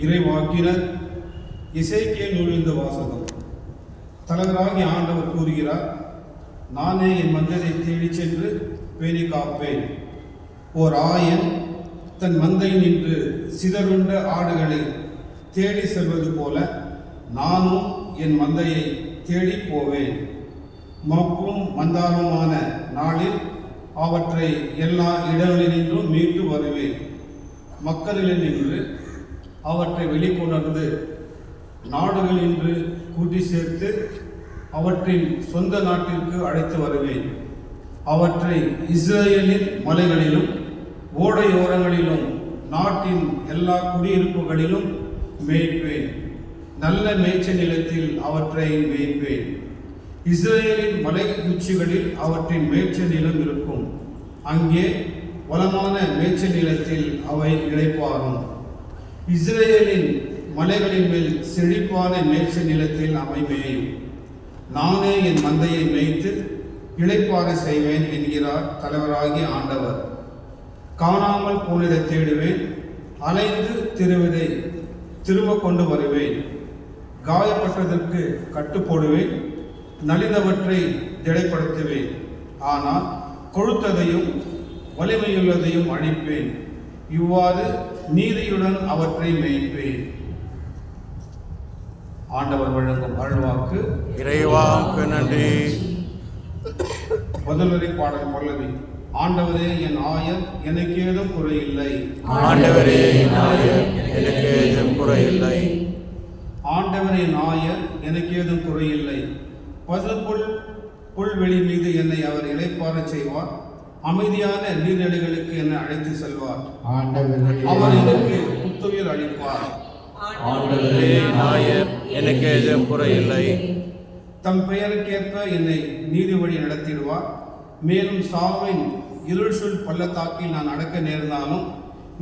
இறைவாக்கினர் இசைக்கே நுழைந்த வாசகம். தலைவராகி ஆண்டவர் கூறுகிறார் நானே என் மந்தையை தேடிச் சென்று பேணி காப்பேன். ஓர் ஆயன் தன் மந்தை நின்று சிதறுண்ட ஆடுகளை தேடி செல்வது போல நானும் என் மந்தையை தேடி போவேன். மப்பும் மந்தாரமான நாளில் அவற்றை எல்லா இடங்களினின்றும் மீட்டு வருவேன். மக்களினின்று அவற்றை வெளிக்கொணர்ந்து நாடுகளின்று கூட்டி சேர்த்து அவற்றின் சொந்த நாட்டிற்கு அழைத்து வருவேன். அவற்றை இஸ்ரேலின் மலைகளிலும் ஓடையோரங்களிலும் நாட்டின் எல்லா குடியிருப்புகளிலும் மேய்ப்பேன். நல்ல மேய்ச்ச நிலத்தில் அவற்றை மேய்ப்பேன். இஸ்ரேலின் மலை உச்சிகளில் அவற்றின் மேய்ச்ச நிலம் இருக்கும். அங்கே வளமான மேய்ச்ச நிலத்தில் அவை இழைப்பாகும். இஸ்ரேலின் மலைகளின் மேல் செழிப்பான மேய்ச்ச நிலத்தில் அவை நானே என் மந்தையை மேய்த்து இளைப்பாற செய்வேன் என்கிறார் தலைவராகிய ஆண்டவர். காணாமல் போனதை தேடுவேன் அலைந்து திருவதை திரும்ப கொண்டு வருவேன். காயப்பட்டதற்கு கட்டு போடுவேன் நலிந்தவற்றை திடைப்படுத்துவேன். ஆனால் கொழுத்ததையும் வலிமையுள்ளதையும் அழிப்பேன். இவ்வாறு நீதியுடன் அவற்றை மேய்ப்பேன். ஆண்டவர் வழங்கும் அருள்வாக்கு இறைவாக்கு நன்றி. முதல்வரை பாடல் பல்லவி. ஆண்டவரே என் ஆயர் எனக்கு ஏதும் குறையில்லை. ஆண்டவரே நாயர் எனக்கு ஏதும் குறையில்லை. ஆண்டவரே நாயர் எனக்கு ஏதும் குறையில்லை. பசுப்புல் புல்வெளி மீது என்னை அவர் இளைப்பாறச் செய்வார். அமைதியான நீர்நிலைகளுக்கு என்னை அழைத்து செல்வார். அவர் எனக்கு புத்துயிர் அளிப்பார். ஆண்டவரே நாயர் எனக்கு ஏதும் குறையில்லை. தம் பெயருக்கேற்ப என்னை நீதி வழி நடத்திடுவார். மேலும் சாவின் இருள் சொல் பள்ளத்தாக்கில் நான் நடக்க நேர்ந்தாலும்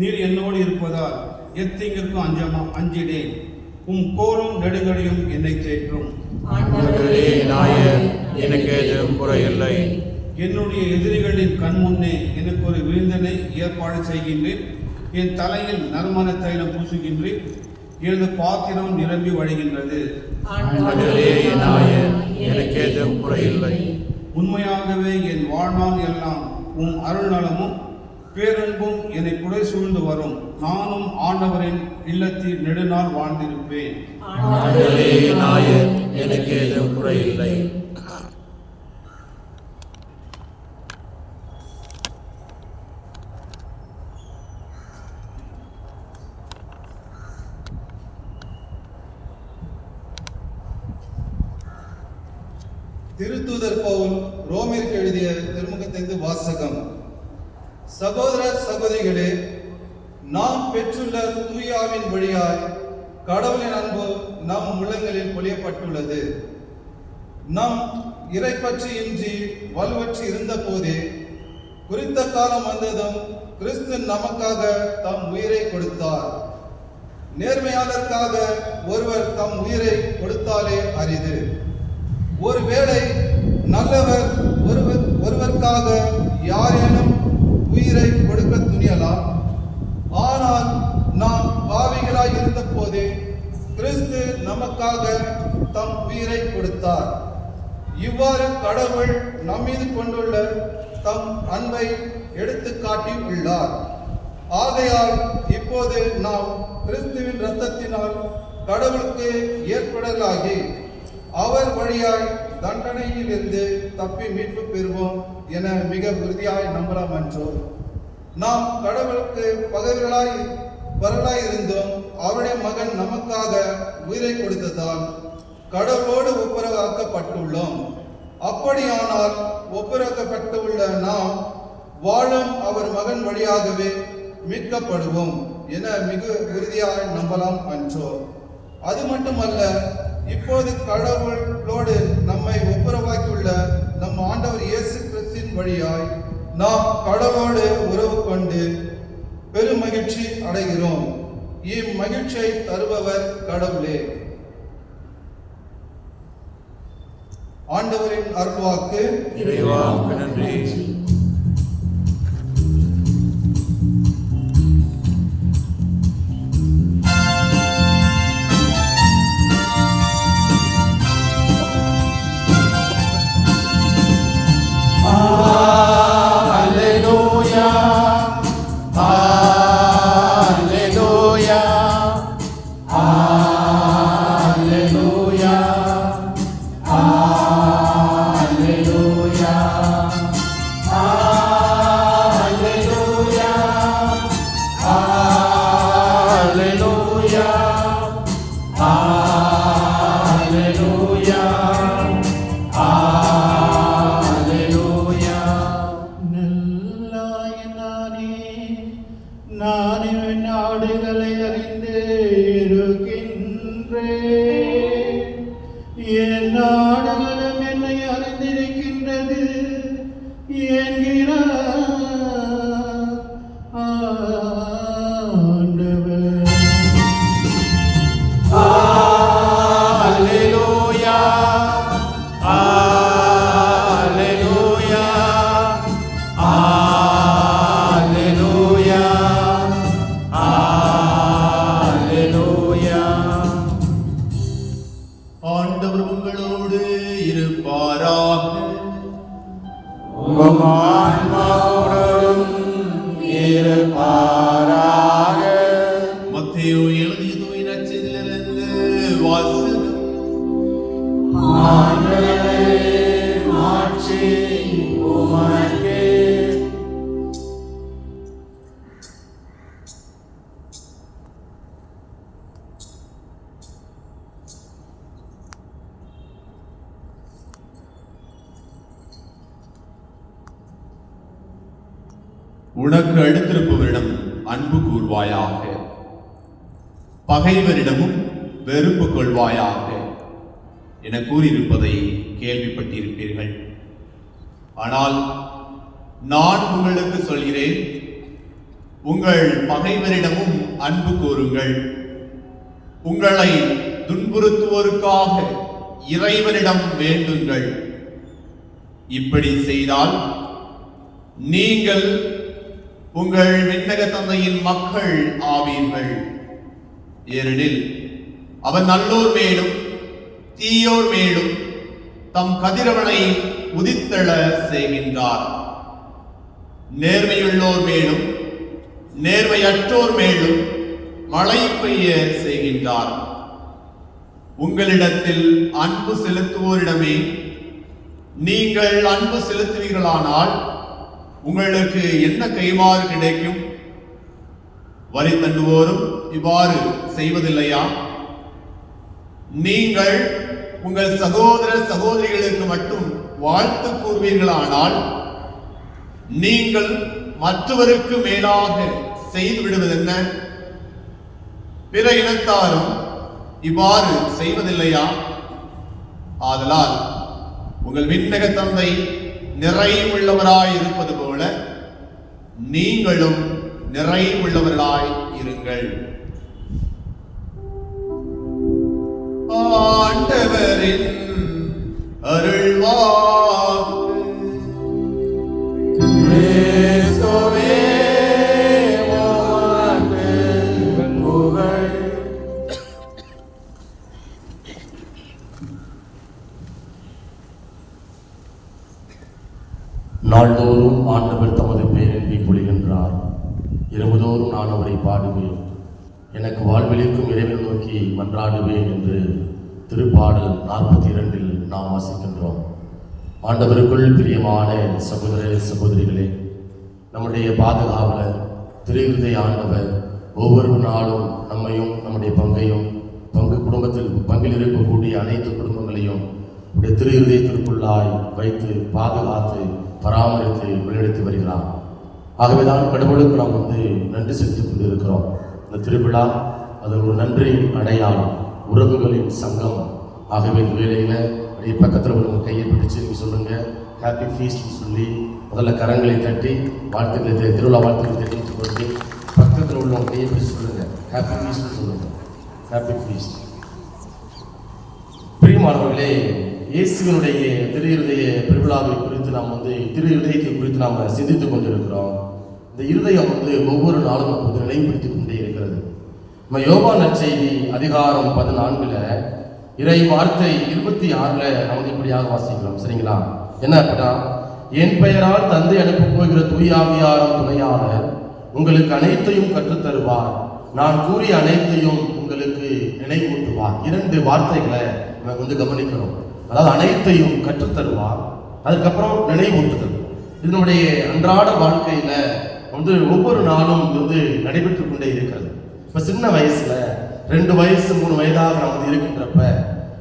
நீர் என்னோடு இருப்பதால் எத்தீங்கிற்கும் அஞ்சமா அஞ்சிடேன் உம் கோலும் நெடுங்கடியும் என்னை தேற்றும். ஆண்டவரே நாயர் எனக்கு ஏதும் குறையில்லை. என்னுடைய எதிரிகளின் கண் முன்னே எனக்கு ஒரு விருந்தினை ஏற்பாடு செய்கின்றேன். என் தலையில் நறுமண தைலம் பூசுகின்றேன். எனது பாத்திரம் நிரம்பி வழிகின்றது. உண்மையாகவே என் வாழ்நாள் எல்லாம் உம் அருள் நலமும் பேரன்பும் என்னை புடை சூழ்ந்து வரும். நானும் ஆண்டவரின் இல்லத்தில் நெடுநாள் வாழ்ந்திருப்பேன். எனக்கு ஏதும் குறையில்லை. திருத்தூதர் பவுல் ரோமிற்கு எழுதிய திருமுகத்தைந்து வாசகம். சகோதர சகோதரிகளே நாம் பெற்றுள்ள தூயாவின் வழியாய் கடவுளின் அன்பு நம் உள்ளங்களில் பொழியப்பட்டுள்ளது. நம் இறைப்பற்றி இன்றி வலுவற்றி இருந்த போதே குறித்த காலம் வந்ததும் கிறிஸ்து நமக்காக தம் உயிரை கொடுத்தார். நேர்மையாளருக்காக ஒருவர் தம் உயிரை கொடுத்தாலே அரிது. ஒருவேளை நல்லவர் ஒருவர் ஒருவருக்காக யாரேனும் உயிரை கொடுக்க துணியலாம். ஆனால் நாம் பாவிகளாய் இருந்த போதே கிறிஸ்து நமக்காக தம் உயிரை கொடுத்தார். இவ்வாறு கடவுள் நம்மீது கொண்டுள்ள தம் அன்பை எடுத்து காட்டி உள்ளார். ஆகையால் இப்போது நாம் கிறிஸ்துவின் இரத்தத்தினால் கடவுளுக்கு ஏற்படலாகி அவர் வழியாய் தண்டனையிலிருந்து தப்பி மீட்பு பெறுவோம் என மிக உறுதியாய் நம்பலாம் என்றோம் நாம் கடவுளுக்கு பகைவர்களாய் வரலாய் இருந்தோம் அவருடைய மகன் நமக்காக உயிரை கொடுத்ததால் கடவுளோடு ஒப்புரவாக்கப்பட்டுள்ளோம். அப்படியானால் ஒப்புரக்கப்பட்டுள்ள நாம் வாழும் அவர் மகன் வழியாகவே மீட்கப்படுவோம் என மிக உறுதியாய் நம்பலாம் என்றோம் அது மட்டுமல்ல இப்போது கடவுளோடு நம்மை ஒப்புரவாக்கியுள்ள நம் ஆண்டவர் இயேசு கிறிஸ்தின் வழியாய் நாம் கடவுளோடு உறவு கொண்டு பெருமகிழ்ச்சி அடைகிறோம். இம்மகிழ்ச்சியை தருபவர் கடவுளே. ஆண்டவரின் அருள்வாக்கு. நன்றி. உனக்கு அடுத்திருப்பவரிடம் அன்பு கூர்வாயாக. பகைவரிடமும் வெறுப்பு கொள்வாயாக. என கூறியிருப்பதை கேள்விப்பட்டிருப்பீர்கள். ஆனால் நான் உங்களுக்கு சொல்கிறேன் உங்கள் பகைவரிடமும் அன்பு கூறுங்கள். உங்களை துன்புறுத்துவோருக்காக இறைவனிடம் வேண்டுங்கள். இப்படி செய்தால் நீங்கள் உங்கள் விண்ணக தந்தையின் மக்கள் ஆவீர்கள். ஏனெனில் அவன் நல்லோர் மேலும் தீயோர் மேலும் தம் கதிரவனை உதித்தெழ செய்கின்றார். நேர்மையுள்ளோர் மேலும் நேர்மையற்றோர் மேலும் மழை பெய்ய செய்கின்றார். உங்களிடத்தில் அன்பு செலுத்துவோரிடமே நீங்கள் அன்பு செலுத்துவீர்களானால் உங்களுக்கு என்ன கைமாறு கிடைக்கும்? வரி தண்டுவோரும் இவ்வாறு செய்வதில்லையா? நீங்கள் உங்கள் சகோதர சகோதரிகளுக்கு மட்டும் வாழ்த்து கூறுவீர்களானால் நீங்கள் மற்றவருக்கு மேலாக செய்து விடுவதென்ன? பிற இனத்தாரும் இவ்வாறு செய்வதில்லையா? ஆதலால் உங்கள் விண்ணக தந்தை நிறைவுள்ளவராய் இருப்பது போல நீங்களும் நிறைவுள்ளவர்களாய் இருங்கள். ஆண்டவரின் அருள்வாக்கு நாள்தோறும் ஆண்டவர் தமது பேரன்பை பொழிகின்றார். இரவுதோறும் நான் அவரை பாடுவேன். எனக்கு வாழ்வெளிக்கும் இறைவன் நோக்கி மன்றாடுவேன் என்று திருப்பாடல் நாற்பத்தி இரண்டில் நாம் வாசிக்கின்றோம். ஆண்டவருக்குள் பிரியமான சகோதர சகோதரிகளே நம்முடைய பாதுகாவலர் திருவிதை ஆண்டவர் ஒவ்வொரு நாளும் நம் திரு இருதயத்திற்குள்ளாய் வைத்து பாதுகாத்து பராமரித்து வழிநடத்தி வருகிறார் ஆகவேதான் கடவுளுக்கு நாம் வந்து நன்றி செலுத்திக் கொண்டிருக்கிறோம். இந்த திருவிழா அது ஒரு நன்றியின் அடையாளம். உறவுகளின் சங்கம். ஆகவே இந்த வேலையில் அப்படியே பக்கத்தில் உள்ளவங்க கையை பிடிச்சு நீங்கள் சொல்லுங்கள் ஹாப்பி ஃபீஸ்ட்னு சொல்லி முதல்ல கரங்களை தட்டி வாழ்த்துக்களை திருவிழா வாழ்த்துக்களை தெரிவித்துக் கொண்டு பக்கத்தில் உள்ளவங்க கையை பிடிச்சு சொல்லுங்கள் ஹாப்பி ஃபீஸ்ட்னு சொல்லுங்கள் ஹாப்பி ஃபீஸ்ட் பிரியமானவர்களே இயேசுவினுடைய திரு பெருவிழாவை குறித்து நாம் வந்து திருஇருதயத்தை குறித்து நாம் சிந்தித்துக் கொண்டிருக்கிறோம். இந்த இருதயம் வந்து ஒவ்வொரு நாளும் நமக்கு வந்து நினைவுபடுத்திக் கொண்டே இருக்கிறது. நம்ம யோகா நற்செய்தி அதிகாரம் பதினான்குல இறை வார்த்தை இருபத்தி ஆறுல நமக்கு இப்படியாக வாசிக்கிறோம். சரிங்களா? என்ன அப்படின்னா என் பெயரால் தந்தை அனுப்ப போகிற தூயாவியாரம் துணையாளர் உங்களுக்கு அனைத்தையும் கற்றுத்தருவார். நான் கூறிய அனைத்தையும் உங்களுக்கு நினைவூட்டுவார். இரண்டு வார்த்தைகளை நம்ம வந்து கவனிக்கிறோம். அதாவது அனைத்தையும் கற்றுத்தருவார். அதுக்கப்புறம் நினைவூட்டுதல். இது நம்முடைய அன்றாட வாழ்க்கையில வந்து ஒவ்வொரு நாளும் வந்து நடைபெற்று கொண்டே இருக்கிறது. இப்ப சின்ன வயசுல ரெண்டு வயசு மூணு வயதாக நம்ம வந்து இருக்கின்றப்ப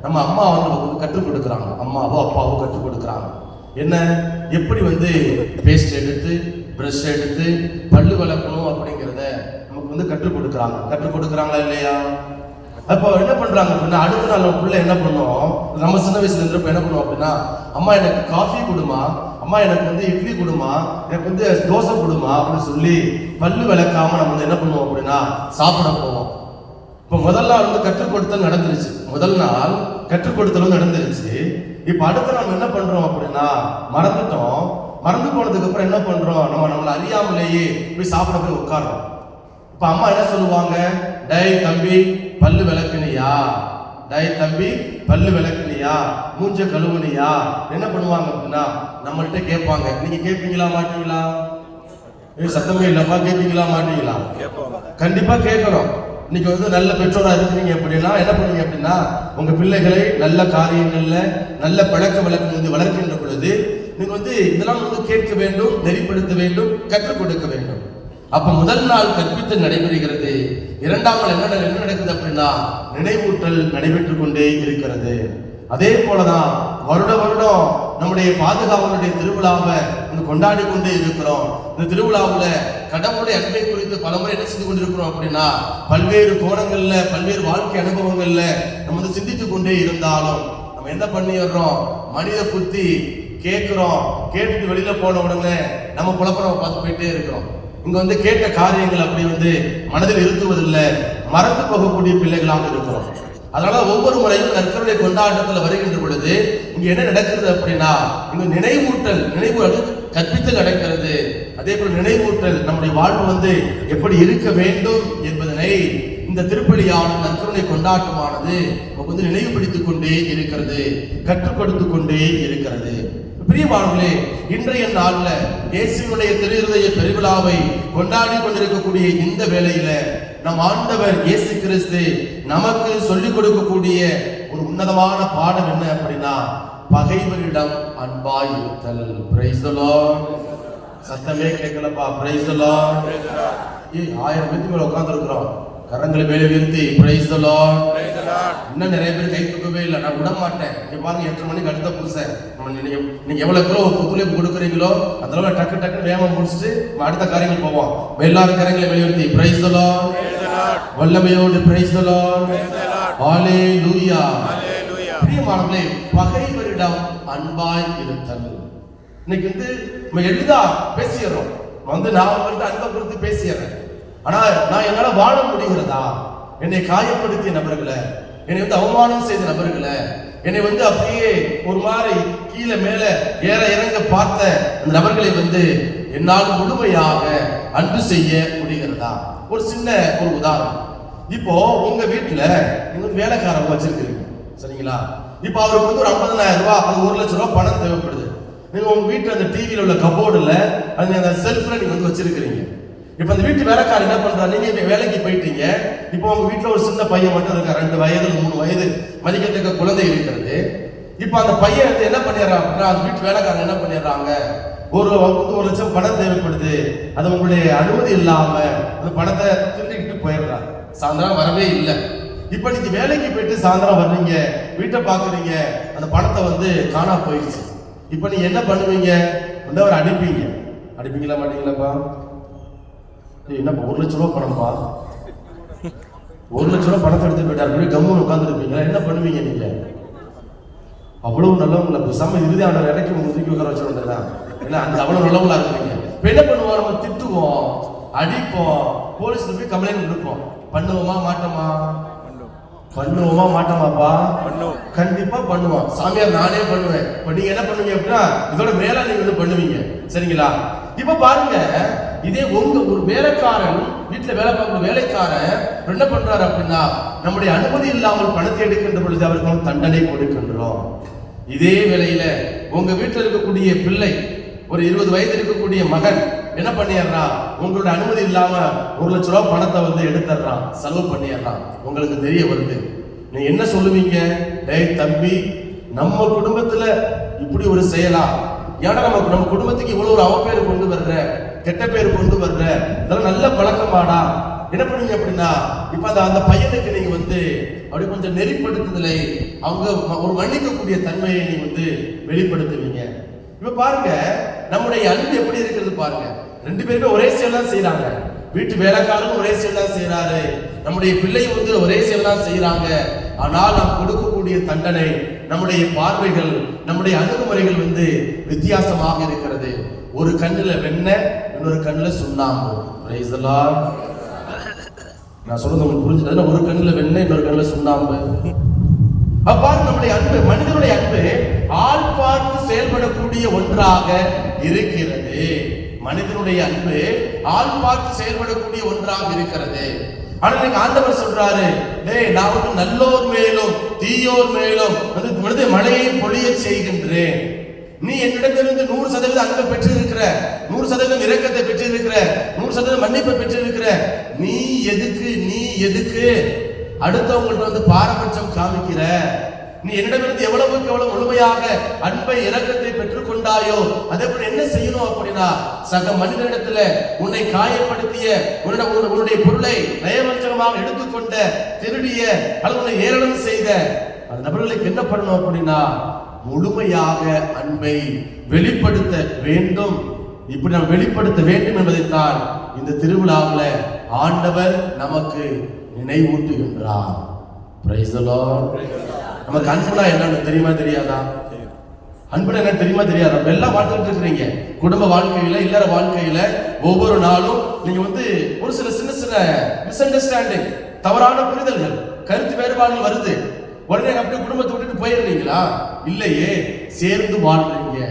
நம்ம அம்மா வந்து நமக்கு வந்து கற்றுக் கொடுக்குறாங்க. அம்மாவோ அப்பாவோ கற்றுக் கொடுக்குறாங்க. என்ன? எப்படி வந்து பேஸ்ட் எடுத்து பிரஷ் எடுத்து பல்லு வளர்க்கணும் அப்படிங்கிறத நமக்கு வந்து கற்றுக் கொடுக்குறாங்க. கற்றுக் கொடுக்குறாங்களா இல்லையா? அப்போ என்ன பண்றாங்க அப்படின்னா அடுத்த நாள் நம்ம பிள்ளை என்ன பண்ணுவோம் நம்ம சின்ன வயசுல இருந்தப்ப என்ன பண்ணுவோம் அப்படின்னா அம்மா எனக்கு காஃபி கொடுமா? அம்மா எனக்கு வந்து இட்லி கொடுமா? எனக்கு வந்து தோசை கொடுமா? அப்படின்னு சொல்லி பல்லு விளக்காம நம்ம வந்து என்ன பண்ணுவோம் அப்படின்னா சாப்பிட போவோம். இப்போ முதல் நாள் வந்து கற்றுக் கொடுத்தல் நடந்துருச்சு. முதல் நாள் கற்றுக் கொடுத்தலும் நடந்துருச்சு. இப்போ அடுத்த நாள் என்ன பண்றோம் அப்படின்னா மறந்துட்டோம். மறந்து போனதுக்கு அப்புறம் என்ன பண்றோம்? நம்ம நம்மளை அறியாமலேயே போய் சாப்பிட போய் உட்காரோம் இப்போ அம்மா என்ன சொல்லுவாங்க? டை தம்பி பல்லு விளக்குனியா? டேய் தம்பி பல்லு விளக்குனியா? மூஞ்ச கழுவுனியா? என்ன பண்ணுவாங்க அப்படின்னா நம்மள்கிட்ட கேட்பாங்க. நீங்க கேட்பீங்களா மாட்டீங்களா? சத்தமே இல்லப்பா கேட்பீங்களா மாட்டீங்களா? கண்டிப்பா கேட்கணும். இன்னைக்கு வந்து நல்ல பெற்றோரா இருக்கிறீங்க அப்படின்னா என்ன பண்ணுவீங்க அப்படின்னா உங்க பிள்ளைகளை நல்ல காரியங்கள்ல நல்ல பழக்க வழக்கம் வந்து வளர்க்கின்ற பொழுது நீங்க வந்து இதெல்லாம் வந்து கேட்க வேண்டும் நெறிப்படுத்த வேண்டும் கற்றுக் கொடுக்க வேண்டும். அப்ப முதல் நாள் கற்பித்தல் நடைபெறுகிறது. இரண்டாம் நாள் என்ன என்ன நடக்குது அப்படின்னா நினைவூட்டல் நடைபெற்றுக் கொண்டே இருக்கிறது. அதே போலதான் வருட வருடம் நம்முடைய பாதுகாவலுடைய திருவிழாவை கொண்டாடி கொண்டே இருக்கிறோம். இந்த திருவிழாவில் கடவுளுடைய அன்பை குறித்து பலமுறை என்ன செஞ்சு கொண்டிருக்கிறோம் அப்படின்னா பல்வேறு கோணங்கள்ல பல்வேறு வாழ்க்கை அனுபவங்கள்ல நம்ம வந்து சிந்தித்து கொண்டே இருந்தாலும் நம்ம என்ன பண்ணிடுறோம்? மனித புத்தி கேட்கிறோம். கேட்டுட்டு வெளியில போன உடனே நம்ம குழப்பம் நம்ம பார்த்து போயிட்டே இருக்கிறோம். இங்க வந்து கேட்ட காரியங்கள் அப்படி வந்து மனதில் இருத்துவதில்லை. மறந்து போகக்கூடிய பிள்ளைகளாக இருக்கிறோம் அதனால ஒவ்வொரு முறையும் நற்கருடைய கொண்டாட்டத்துல வருகின்ற பொழுது இங்க என்ன நடக்கிறது அப்படின்னா இங்க நினைவூட்டல் நினைவு கற்பித்தல் நடக்கிறது. அதே போல நினைவூட்டல் நம்முடைய வாழ்வு வந்து எப்படி இருக்க வேண்டும் என்பதனை இந்த திருப்பலியான நற்கருணை கொண்டாட்டமானது நமக்கு வந்து நினைவுபடுத்திக் கொண்டே இருக்கிறது கற்றுக்கொடுத்து கொண்டே இருக்கிறது. பிரியமானவர்களே இன்றைய நாளில் இயேசுவினுடைய திருஹிருதய பெருவிழாவை கொண்டாடி கொண்டிருக்கக்கூடிய இந்த வேளையில நம் ஆண்டவர் இயேசு கிறிஸ்து நமக்கு சொல்லிக் கொடுக்கக்கூடிய ஒரு உன்னதமான பாடம் என்ன அப்படின்னா பகைவரிடம் அன்பாய் இருத்தல் பிரைசலோ சத்தமே கேட்கலப்பா. பிரைசலோ ஏய் ஆயிரம் பேத்துக்கு மேல உட்காந்துருக்குறோம் கரங்களை மேலே உயர்த்தி பிரைஸ் இன்னும் நிறைய பேர் கை தூக்கவே இல்லை. நான் விட மாட்டேன். இங்க பாருங்க எட்டு மணிக்கு அடுத்த புதுசன் நம்ம நீங்க நீங்க எவ்வளவு கிலோ ஒத்துழைப்பு கொடுக்குறீங்களோ அதெல்லாம் டக்கு டக்கு வேகமா முடிச்சுட்டு அடுத்த காரியங்கள் போவோம். எல்லாரும் கரங்களை வெளியுறுத்தி பிரைஸ் வல்லமையோடு பிரைஸ் ஹாலே லூயா பிரியமானவர்களே பகைவரிடம் அன்பாய் இருத்தல். இன்னைக்கு வந்து நம்ம எளிதா பேசிடுறோம். வந்து நான் உங்கள்கிட்ட அன்பை குறித்து பேசிடுறேன். ஆனா நான் என்னால வாழ முடிகிறதா? என்னை காயப்படுத்திய நபர்களை என்னை வந்து அவமானம் செய்த நபர்களை என்னை வந்து அப்படியே ஒரு மாதிரி கீழே மேல ஏற இறங்க பார்த்த அந்த நபர்களை வந்து என்னால் முழுமையாக அன்பு செய்ய முடிகிறதா? ஒரு சின்ன ஒரு உதாரணம். இப்போ உங்க வீட்டுல நீங்க வந்து வேலைக்காரங்க வச்சிருக்கீங்க சரிங்களா? இப்போ அவருக்கு வந்து ஒரு 50000 ரூபாய் அது ஒரு லட்சம் ரூபாய் பணம் தேவைப்படுது. நீங்க உங்க வீட்டுல அந்த டிவியில உள்ள கபோர்டுல அந்த செல்ஃபில் நீங்க வந்து வச்சிருக்கிறீங்க. இப்போ இந்த வீட்டு வேலைக்காரர் என்ன பண்றாரு? நீங்க வேலைக்கு போயிட்டீங்க. இப்போ உங்க வீட்டுல ஒரு சின்ன பையன் மட்டும் இருக்கா ரெண்டு வயது மூணு வயது மதிக்கத்தக்க குழந்தை இருக்கிறது. இப்போ அந்த பையன் என்ன பண்ணிடுறான் அப்படின்னா அந்த வீட்டு வேலைக்காரங்க என்ன பண்ணிடுறாங்க? ஒரு ஒரு லட்சம் பணம் தேவைப்படுது. அது உங்களுடைய அனுமதி இல்லாம அந்த பணத்தை திருடிக்கிட்டு போயிடுறாங்க சாயந்தரம் வரவே இல்லை. இப்போ நீங்க வேலைக்கு போயிட்டு சாயந்தரம் வர்றீங்க. வீட்டை பாக்குறீங்க. அந்த பணத்தை வந்து காணா போயிடுச்சு. இப்போ நீங்க என்ன பண்ணுவீங்க? வந்து அவர் அனுப்பிங்க அனுப்பிங்களா மாட்டீங்களாப்பா? என்னப்பா ஒரு லட்ச ரூபா பணம்ப்பா. ஒரு லட்ச ரூபா பணத்தை எடுத்து போயிட்டார். அப்படியே கம்முன்னு உட்காந்துருப்பீங்களா என்ன பண்ணுவீங்க நீங்க? அவ்வளவு நல்லவங்களை? பேசாம இறுதி ஆண்டவர் இறக்கி உங்க தூக்கி உட்கார வச்ச வேண்டியதான் ஏன்னா அந்த அவ்வளவு நல்லவங்களா இருப்பீங்க. என்ன பண்ணுவோம்? நம்ம திட்டுவோம் அடிப்போம் போலீஸ்ல போய் கம்ப்ளைண்ட் கொடுப்போம். பண்ணுவோமா மாட்டோமா? பண்ணுவோமா மாட்டோமாப்பா? பண்ணுவோம் கண்டிப்பா பண்ணுவோம். சாமியார் நானே பண்ணுவேன். இப்ப நீங்க என்ன பண்ணுவீங்க அப்படின்னா இதோட மேல நீங்க வந்து பண்ணுவீங்க. சரிங்களா? இப்ப பாருங்க இதே உங்க ஒரு வேலைக்காரன் வீட்டில் வேலை பார்க்குற வேலைக்காரன் என்ன பண்றாரு அப்படின்னா நம்முடைய அனுமதி இல்லாமல் பணத்தை எடுக்கின்ற பொழுது அவர்கள் தண்டனை கொடுக்கின்றோம் இதே வேலையில உங்க வீட்டில் இருக்கக்கூடிய பிள்ளை ஒரு இருபது வயது இருக்கக்கூடிய மகன் என்ன பண்ணிடுறான் உங்களோட அனுமதி இல்லாம ஒரு லட்ச ரூபா பணத்தை வந்து எடுத்துடுறான் செலவு பண்ணிடுறான் உங்களுக்கு தெரிய வருது. நீங்க என்ன சொல்லுவீங்க? டேய் தம்பி நம்ம குடும்பத்துல இப்படி ஒரு செயலா? ஏன்னா நம்ம நம்ம குடும்பத்துக்கு இவ்வளவு ஒரு அவப்பேர் கொண்டு வர்ற? கெட்ட பேர் கொண்டு வர்ற இதெல்லாம் நல்ல பழக்கமாடா. என்ன பண்ணுவீங்க அப்படின்னா இப்ப அந்த அந்த பையனுக்கு நீங்க வந்து அப்படி கொஞ்சம் நெறிப்படுத்துதலை அவங்க ஒரு மன்னிக்கக்கூடிய தன்மையை நீங்க வந்து வெளிப்படுத்துவீங்க. இப்ப பாருங்க நம்முடைய அன்பு எப்படி இருக்கிறது பாருங்க. ரெண்டு பேருமே ஒரே செயல் தான் செய்யறாங்க வீட்டு வேலைக்காரரும் ஒரே செயல் தான் செய்யறாரு நம்முடைய பிள்ளை வந்து ஒரே செயல் தான் செய்யறாங்க ஆனால் நாம் கொடுக்கக்கூடிய தண்டனை நம்முடைய பார்வைகள் நம்முடைய அணுகுமுறைகள் வந்து வித்தியாசமாக இருக்கிறது. ஒரு கண்ணுல வெண்ணெய் இன்னொரு கண்ணுல சுண்ணாம்பு. Praise நான் சொல்றது உங்களுக்கு புரிஞ்சுது? ஒரு கண்ணுல வெண்ணெய் இன்னொரு கண்ணில் சுண்ணாம்பு. அவ்வாறு நம்முடைய அன்பு மனிதனுடைய அன்பு ஆள் பார்த்து செயல்படக்கூடிய ஒன்றாக இருக்கிறது. மனிதனுடைய அன்பு ஆள் பார்த்து செயல்படக்கூடிய ஒன்றாக இருக்கிறது. ஆனா நீங்க ஆண்டவர் சொல்றாரு டேய் நான் வந்து நல்லோர் மேலும் தீயோர் மேலும் வந்து விழுது மழையை பொழிய செய்கின்றேன். நீ என்னிடத்திலிருந்து நூறு சதவீதம் அன்பை பெற்றிருக்கிற நூறு சதவீதம் இரக்கத்தை பெற்றிருக்கிற நூறு சதவீதம் மன்னிப்பை பெற்றிருக்கிற நீ எதுக்கு நீ எதுக்கு அடுத்தவங்கள்ட்ட வந்து பாரபட்சம் காமிக்கிற? நீ என்னிடமிருந்து எவ்வளவுக்கு எவ்வளவு முழுமையாக அன்பை இரக்கத்தை பெற்றுக்கொண்டாயோ அதே போல என்ன செய்யணும் அப்படின்னா சக மனிதனிடத்துல உன்னை காயப்படுத்திய உன்னுடைய- உன்னுடைய பொருளை நயவஞ்சகமாக எடுத்துக்கொண்ட திருடிய அல்லது உன்னை ஏளனம் செய்த அந்த நபர்களுக்கு என்ன பண்ணணும் அப்படின்னா முழுமையாக அன்பை வெளிப்படுத்த வேண்டும். இப்படி நாம் வெளிப்படுத்த வேண்டும் என்பதைத்தான் இந்த திருவிழாவில் ஆண்டவர் நமக்கு நினைவூட்டுகின்றார். Praise நமக்கு அன்புனா என்னன்னு தெரியுமா தெரியாதா? அன்புனா என்ன தெரியுமா தெரியாதா? எல்லாம் வாழ்ந்துட்டு இருக்கிறீங்க. குடும்ப வாழ்க்கையில இல்லற வாழ்க்கையில ஒவ்வொரு நாளும் நீங்க வந்து ஒரு சில சின்ன சின்ன மிஸ் அண்டர்ஸ்டாண்டிங் தவறான புரிதல்கள் கருத்து வேறுபாடுகள் வருது. உடனே அப்படியே குடும்பத்தை விட்டுட்டு போயிடுறீங்களா இல்லையே சேர்ந்து வாழ்றீங்க.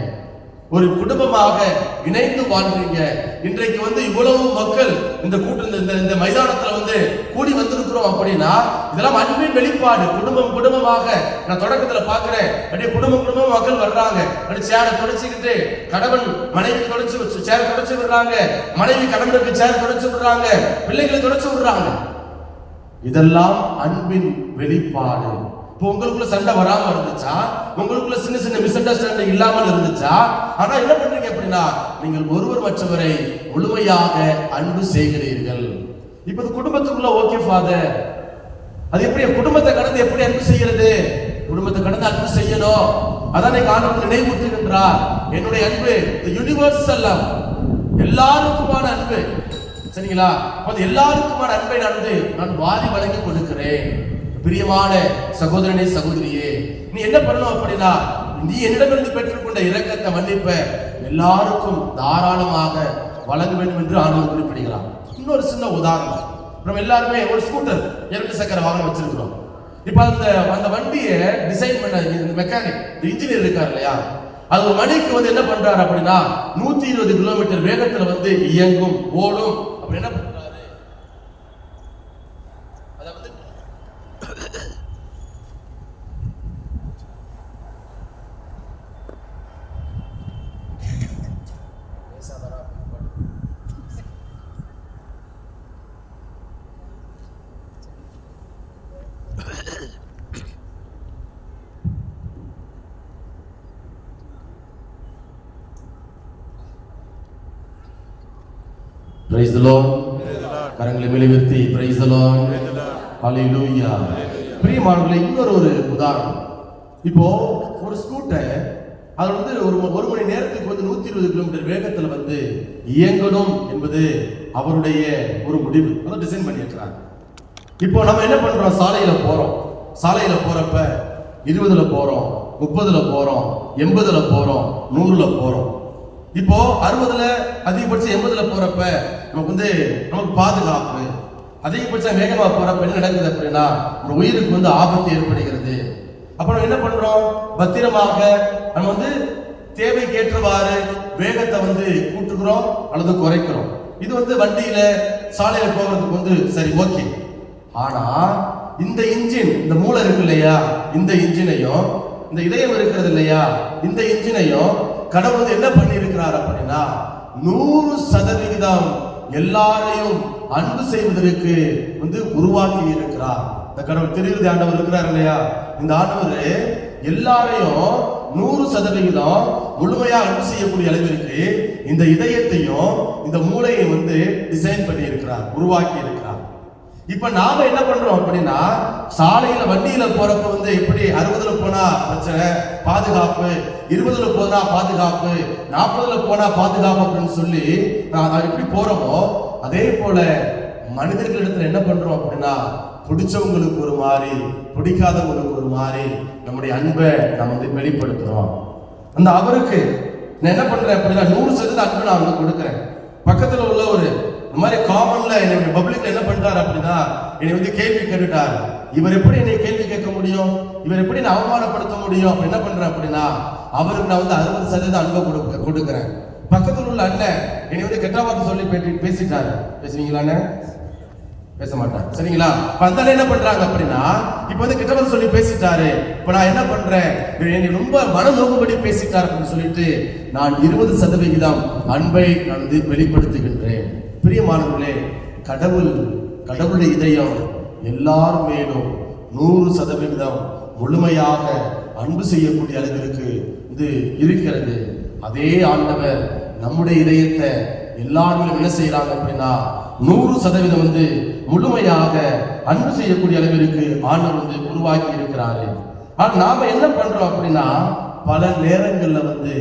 ஒரு குடும்பமாக இணைந்து வாழ்றீங்க. இன்றைக்கு வந்து இவ்வளவு மக்கள் இந்த கூட்டு இந்த- இந்த மைதானத்துல வந்து கூடி வந்திருக்கிறோம் அப்படின்னா இதெல்லாம் அன்பின் வெளிப்பாடு. குடும்பம் குடும்பமாக. நான் தொடக்கத்துல பாக்குறேன் அப்படியே குடும்பம் குடும்பம் மக்கள் வர்றாங்க. அப்படியே சேரை தொடச்சிக்கிட்டு கணவன் மனைவி தொடச்சு சேரை தொடச்சு விடுறாங்க. மனைவி கணவனுக்கு சேர் தொடச்சு விடுறாங்க. பிள்ளைகளை தொடச்சு விடுறாங்க. இதெல்லாம் அன்பின் வெளிப்பாடு. இப்போ உங்களுக்குள்ள சண்டை வராம இருந்துச்சா? உங்களுக்குள்ள சின்ன சின்ன மிஸ் அண்டர்ஸ்டாண்டிங் இல்லாமல் இருந்துச்சா? ஆனா என்ன பண்றீங்க அப்படின்னா நீங்கள் ஒருவர் மற்றவரை முழுமையாக அன்பு செய்கிறீர்கள். இப்போ குடும்பத்துக்குள்ள ஓகே ஃபாதர் அது எப்படி? குடும்பத்தை கடந்து எப்படி அன்பு செய்யறது? குடும்பத்தை கடந்து அன்பு செய்யணும். அதான் நீங்க ஆண்டவர் நினைவூட்டுகின்றார். என்னுடைய அன்பு யூனிவர்சல் லவ் எல்லாருக்குமான அன்பு. சரிங்களா? அது எல்லாருக்குமான அன்பை நடந்து நான் வாரி வழங்கி கொடுக்கிறேன். பிரியமான சகோதரனே சகோதரியே நீ என்ன பண்ணணும் அப்படின்னா நீ என்னிடமிருந்து பெற்றுக்கொண்ட இரக்கத்தை மன்னிப்ப எல்லாருக்கும் தாராளமாக வழங்க வேண்டும் என்று ஆண்டவர் குறிப்பிடுகிறார். இன்னொரு சின்ன உதாரணம். நம்ம எல்லாருமே ஒரு ஸ்கூட்டர் இரண்டு சக்கர வாகனம் வச்சிருக்கிறோம். இப்போ அந்த அந்த வண்டியை டிசைன் பண்ண இந்த மெக்கானிக் இன்ஜினியர் இருக்கார் இல்லையா? அது ஒரு மணிக்கு வந்து என்ன பண்றாரு அப்படின்னா நூத்தி இருபது கிலோமீட்டர் வேகத்துல வந்து இயங்கும் ஓடும். அப்படி என்ன பண்றாரு அதை வந்து பிரைஸ் கரங்களை மேலே உயர்த்தி பிரைஸ் பிரியமானவர்களை இன்னொரு ஒரு உதாரணம். இப்போ ஒரு ஸ்கூட்டர் அது வந்து ஒரு ஒரு மணி நேரத்துக்கு வந்து நூத்தி இருபது கிலோமீட்டர் வேகத்துல வந்து இயங்கணும் என்பது அவருடைய ஒரு முடிவு. அதை டிசைன் பண்ணியிருக்கிறாங்க இப்போ நம்ம என்ன பண்றோம்? சாலையில போறோம். சாலையில போறப்ப இருபதுல போறோம் முப்பதுல போறோம் எண்பதுல போறோம் நூறுல போறோம். இப்போ அறுபதுல அதிகபட்சம் எண்பதுல போறப்ப நமக்கு வந்து நமக்கு பாதுகாப்பு. அதிகபட்சம் வேகமா போறப்ப என்ன நடக்குது அப்படின்னா நம்ம உயிருக்கு வந்து ஆபத்து ஏற்படுகிறது. அப்ப நம்ம என்ன பண்றோம்? பத்திரமாக நம்ம வந்து தேவைக்கேற்றவாறு வேகத்தை வந்து கூட்டுகிறோம் அல்லது குறைக்கிறோம். இது வந்து வண்டியில சாலையில போகிறதுக்கு வந்து சரி ஓகே. ஆனா இந்த இன்ஜின் இந்த மூளை இருக்கு இல்லையா? இந்த இன்ஜினையும் இந்த இதயம் இருக்கிறது இல்லையா? இந்த இன்ஜினையும் கடவுள் என்ன பண்ணி இருக்கிறார் அப்படின்னா நூறு சதவிகிதம் எல்லாரையும் அன்பு செய்வதற்கு வந்து உருவாக்கி இருக்கிறார் இந்த கடவுள் திருவிதி ஆண்டவர் இருக்கிறார் இல்லையா? இந்த ஆண்டவர் எல்லாரையும் நூறு சதவிகிதம் முழுமையா அன்பு செய்யக்கூடிய அளவிற்கு இந்த இதயத்தையும் இந்த மூளையை வந்து டிசைன் பண்ணி இருக்கிறார் உருவாக்கி இருக்கிறார் இப்போ நாம என்ன பண்றோம் அப்படின்னா சாலையில வண்டியில போறப்ப வந்து எப்படி அறுபதுல போனா பிரச்சனை பாதுகாப்பு இருபதுல போனா பாதுகாப்பு நாற்பதுல போனா பாதுகாப்பு அப்படின்னு சொல்லி நான் எப்படி போறோமோ அதே போல மனிதர்களிடத்துல என்ன பண்றோம் அப்படின்னா பிடிச்சவங்களுக்கு ஒரு மாதிரி பிடிக்காதவங்களுக்கு ஒரு மாதிரி நம்முடைய அன்பை நம்ம வந்து வெளிப்படுத்துறோம். அந்த அவருக்கு நான் என்ன பண்றேன் அப்படின்னா நூறு சதவீதம் அன்பு நான் வந்து கொடுக்குறேன். பக்கத்துல உள்ள ஒரு இந்த மாதிரி காமன்ல என்னுடைய பப்ளிக்ல என்ன பண்ணிட்டார் அப்படின்னா என்னை வந்து கேள்வி கேட்டுட்டார். இவர் எப்படி என்னை கேள்வி கேட்க முடியும்? இவர் எப்படி நான் அவமானப்படுத்த முடியும்? என்ன பண்றேன் அப்படின்னா அவருக்கு நான் வந்து அறுபது சதவீத அன்பை கொடுக்க கொடுக்குறேன். பக்கத்தில் உள்ள அண்ணன் என்னை வந்து கெட்ட வார்த்தை சொல்லி பேட்டி பேசிட்டாரு. பேசுவீங்களா அண்ணன்? பேச மாட்டாங்க சரிங்களா? இப்ப அந்த என்ன பண்றாங்க அப்படின்னா இப்ப வந்து கிட்டவர் சொல்லி பேசிட்டாரு. இப்ப நான் என்ன பண்றேன்? என்னை ரொம்ப மன நோக்கும்படி பேசிட்டார் அப்படின்னு சொல்லிட்டு நான் இருபது சதவிகிதம் அன்பை நான் வந்து வெளிப்படுத்துகின்றேன். பிரியமானவர்களே கடவுள் கடவுளுடைய இதயம் எல்லார் மேலும் நூறு சதவிகிதம் முழுமையாக அன்பு செய்யக்கூடிய அளவிற்கு இது இருக்கிறது. அதே ஆண்டவர் நம்முடைய இதயத்தை எல்லாருமே என்ன செய்யறாங்க அப்படின்னா நூறு சதவீதம் வந்து முழுமையாக அன்பு செய்யக்கூடிய அளவிற்கு ஆண்டவர் வந்து உருவாக்கி இருக்கிறாரு. ஆனா நாம என்ன பண்றோம் அப்படின்னா பல நேரங்கள்ல வந்து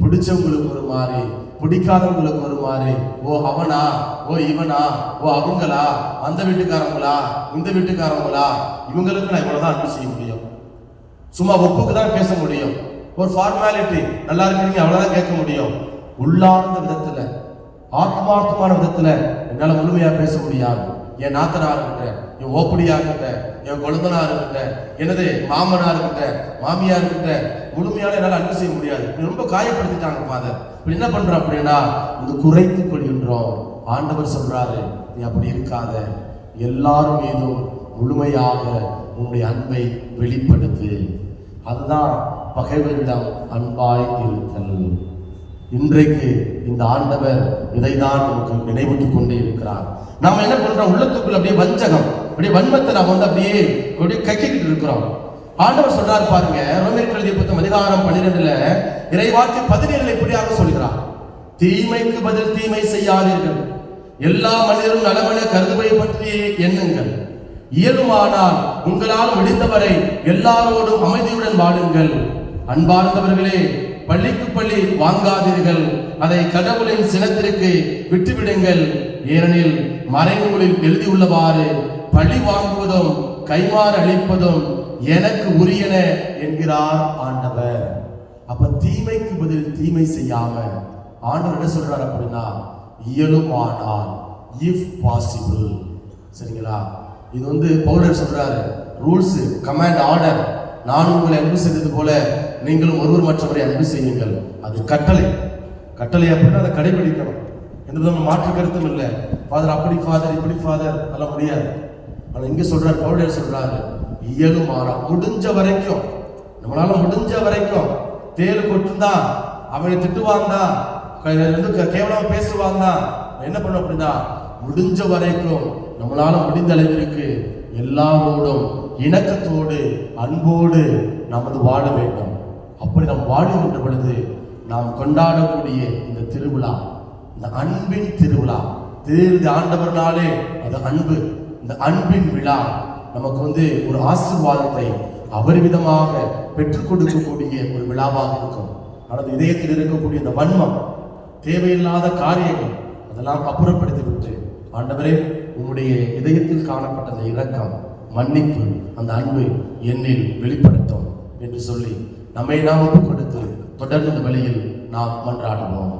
பிடிச்சவங்களுக்கு ஒரு மாதிரி பிடிக்காதவங்களுக்கு வருமாறு ஓ அவனா? ஓ இவனா? ஓ அவங்களா? அந்த வீட்டுக்காரங்களா இந்த வீட்டுக்காரங்களா இவங்களுக்கு நான் இவ்வளவுதான் அன்பு செய்ய முடியும். சும்மா ஒப்புக்கு தான் பேச முடியும். ஒரு ஃபார்மாலிட்டி நல்லா இருக்கிறீங்க அவ்வளவுதான் கேட்க முடியும். உள்ளார்ந்த விதத்துல ஆத்மார்த்தமான விதத்துல என்னால முழுமையா பேச முடியாது. என் நாத்தனார்கிட்ட என் ஓப்படியார்கிட்ட என் கொழுந்தனார்கிட்ட எனது மாமனா இருக்கட்டேன் மாமியா இருக்கட்டேன் முழுமையான என்னால் அன்பு செய்ய முடியாது. ரொம்ப காயப்படுத்திட்டாங்க ஃபாதர் இப்படி என்ன பண்றோம் அப்படின்னா இது குறைத்து கொள்கின்றோம். ஆண்டவர் சொல்றாரு நீ அப்படி இருக்காத. எல்லாரும் மீதும் முழுமையாக உன்னுடைய அன்பை வெளிப்படுத்து. அதுதான் பகைவரிடம் அன்பாய் இருத்தல். இன்றைக்கு இந்த ஆண்டவர் இதைதான் நமக்கு நினைவூட்டிக் கொண்டே இருக்கிறார். நாம் என்ன பண்றோம்? உள்ளத்துக்குள்ள அப்படியே வஞ்சகம் அப்படியே வன்மத்தை நம்ம வந்து அப்படியே அப்படியே கக்கிக்கிட்டு இருக்கிறோம். ஆண்டவர் சொல்றார் பாருங்க ரோமியர் கல்வி புத்தகம் அதிகாரம் பன்னிரெண்டுல இறைவாக்கு பதினேழுல இப்படியாக சொல்கிறார். தீமைக்கு பதில் தீமை செய்யாதீர்கள். எல்லா மனிதரும் நலமென கருதுவை பற்றி எண்ணுங்கள். இயலுமானால் உங்களால் முடிந்தவரை எல்லாரோடும் அமைதியுடன் வாழுங்கள். அன்பார்ந்தவர்களே பள்ளிக்கு பள்ளி வாங்காதீர்கள். அதை கடவுளின் சினத்திற்கு விட்டுவிடுங்கள். ஏனெனில் மறைநூலில் எழுதியுள்ளவாறு பழி வாங்குவதும் கைமாறு அளிப்பதும் எனக்கு உரியன என்கிறார் ஆண்டவர். அப்ப தீமைக்கு பதில் தீமை செய்யாம ஆண்டவர் என்ன சொல்றார் அப்படின்னா இயலுமானால் இஃப் பாசிபிள் சரிங்களா? இது வந்து பவுலர் சொல்றாரு ரூல்ஸ் கமாண்ட் ஆர்டர் நான் உங்களை அன்பு செய்தது போல நீங்களும் ஒருவர் மற்றவரை அன்பு செய்யுங்கள். அது கட்டளை. கட்டளை அப்படின்னா அதை கடைபிடிக்கணும். எந்த விதமான மாற்று கருத்தும் இல்லை. ஃபாதர் அப்படி ஃபாதர் இப்படி ஃபாதர் அதெல்லாம் முடியாது. ஆனால் இங்கே சொல்றாரு பவுலர் சொல்றாரு இயலுமானா முடிஞ்ச வரைக்கும் நம்மளால முடிஞ்ச வரைக்கும் தேல் கொட்டுந்தா அவனை திட்டுவாங்க வந்து க- கேவலமா பேசுவாங்க என்ன பண்ண அப்படின்னா முடிஞ்ச வரைக்கும் நம்மளால முடிந்த அளவிற்கு எல்லாரோடும் இணக்கத்தோடு அன்போடு நமது வாழ வேண்டும். அப்படி நாம் வாழுகின்ற பொழுது நாம் கொண்டாடக்கூடிய இந்த திருவிழா இந்த அன்பின் திருவிழா தேர்ந்து ஆண்டவர்னாலே அது அன்பு. இந்த அன்பின் விழா நமக்கு வந்து ஒரு ஆசீர்வாதத்தை அபரிவிதமாக பெற்றுக் கொடுக்கக்கூடிய ஒரு விழாவாக இருக்கும். ஆனால் இதயத்தில் இருக்கக்கூடிய இந்த வன்மம் தேவையில்லாத காரியங்கள் அதெல்லாம் அப்புறப்படுத்தி விட்டு ஆண்டவரே உங்களுடைய இதயத்தில் காணப்பட்ட அந்த இரக்கம் மன்னிப்பு அந்த அன்பு என்னில் வெளிப்படுத்தும் என்று சொல்லி நம்மை நாம் ஒப்புக் கொடுத்து தொடர்ந்து வழியில் நாம் மன்றாடுவோம்.